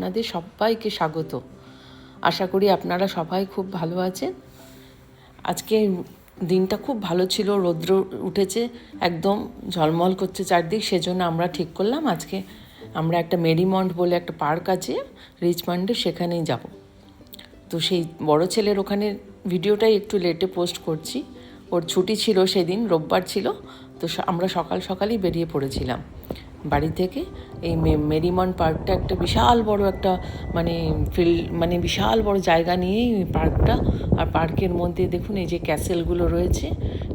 আপনাদের সবাইকে স্বাগত। আশা করি আপনারা সবাই খুব ভালো আছেন। আজকে দিনটা খুব ভালো ছিল, রৌদ্র উঠেছে, একদম ঝলমল করছে চারদিক, সেজন্য আমরা ঠিক করলাম আজকে আমরা একটা মেরিমন্ড বলে একটা পার্ক আছে, রিচমন্ডে, সেখানেই যাব। তো সেই বড় ছেলের ওখানে ভিডিওটাই একটু লেটে পোস্ট করছি। ওর ছুটি ছিল সেদিন, রোববার ছিল, তো আমরা সকাল সকালই বেরিয়ে পড়েছিলাম। বাড়ি থেকে। এই মেরিমন পার্কটা একটা বিশাল বড় একটা মানে ফিল্ড মানে বিশাল বড় জায়গা নিয়েই পার্কটা। আর পার্কের মধ্যে দেখুন এই যে ক্যাসেলগুলো রয়েছে,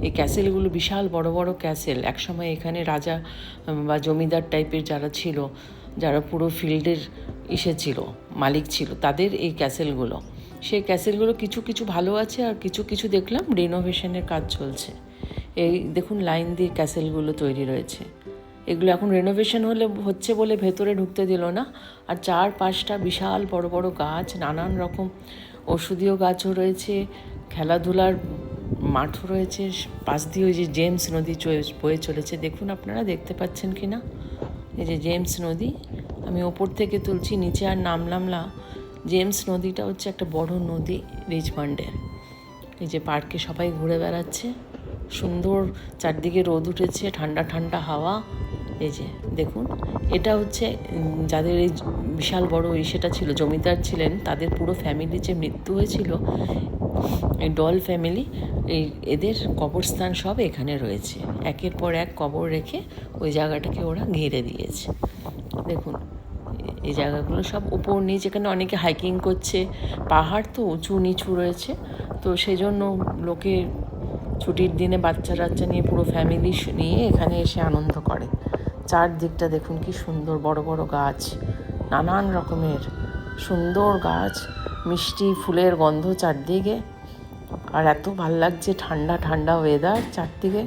এই ক্যাসেলগুলো বিশাল বড় বড় ক্যাসেল। একসময় এখানে রাজা বা জমিদার টাইপের যারা ছিল, যারা পুরো ফিল্ডের ইসে ছিল, মালিক ছিল, তাদের এই ক্যাসেলগুলো। সেই ক্যাসেলগুলো কিছু কিছু ভালো আছে আর কিছু কিছু দেখলাম রিনোভেশনের কাজ চলছে। এই দেখুন লাইন দিয়ে ক্যাসেলগুলো তৈরি রয়েছে। এগুলো এখন রেনোভেশন হলে, হচ্ছে বলে ভেতরে ঢুকতে দিল না। আর চার পাঁচটা বিশাল বড় বড় গাছ, নানান রকম ওষুধীয় গাছও রয়েছে, খেলাধুলার মাঠও রয়েছে, পাশ দিয়ে ওই যে জেমস নদী বয়ে চলেছে। দেখুন আপনারা, দেখতে পাচ্ছেন কি না? এই যে জেমস নদী, আমি ওপর থেকে তুলছি, নিচে আর নামলাম না। জেমস নদীটা হচ্ছে একটা বড় নদী, রিচমন্ডের। এই যে পার্কে সবাই ঘুরে বেড়াচ্ছে, সুন্দর চারদিকে রোদ উঠেছে, ঠান্ডা ঠান্ডা হাওয়া। এই যে, দেখুন, এটা হচ্ছে যাদের এই বিশাল বড় ইসেটা ছিল, জমিদার ছিলেন, তাদের পুরো ফ্যামিলি যে মৃত্যু হয়েছিল, এই ডল ফ্যামিলি এই এদের কবরস্থান সব এখানে রয়েছে। একের পর এক কবর রেখে ওই জায়গাটাকে ওরা ঘিরে দিয়েছে। দেখুন, এই জায়গাগুলো সব উপর নিচ, এখানে অনেকে হাইকিং করছে, পাহাড় তো উঁচু নিচু রয়েছে, তো সেই জন্য লোকে ছুটির দিনে বাচ্চা টাচ্চা নিয়ে পুরো ফ্যামিলি নিয়ে এখানে এসে আনন্দ করে। চারদিকটা দেখুন কি সুন্দর বড় বড় গাছ, নানান রকমের সুন্দর গাছ, মিষ্টি ফুলের গন্ধ চারদিকে। আর এত ভালো লাগছে ঠান্ডা ঠান্ডা ওয়েদার চারদিকে।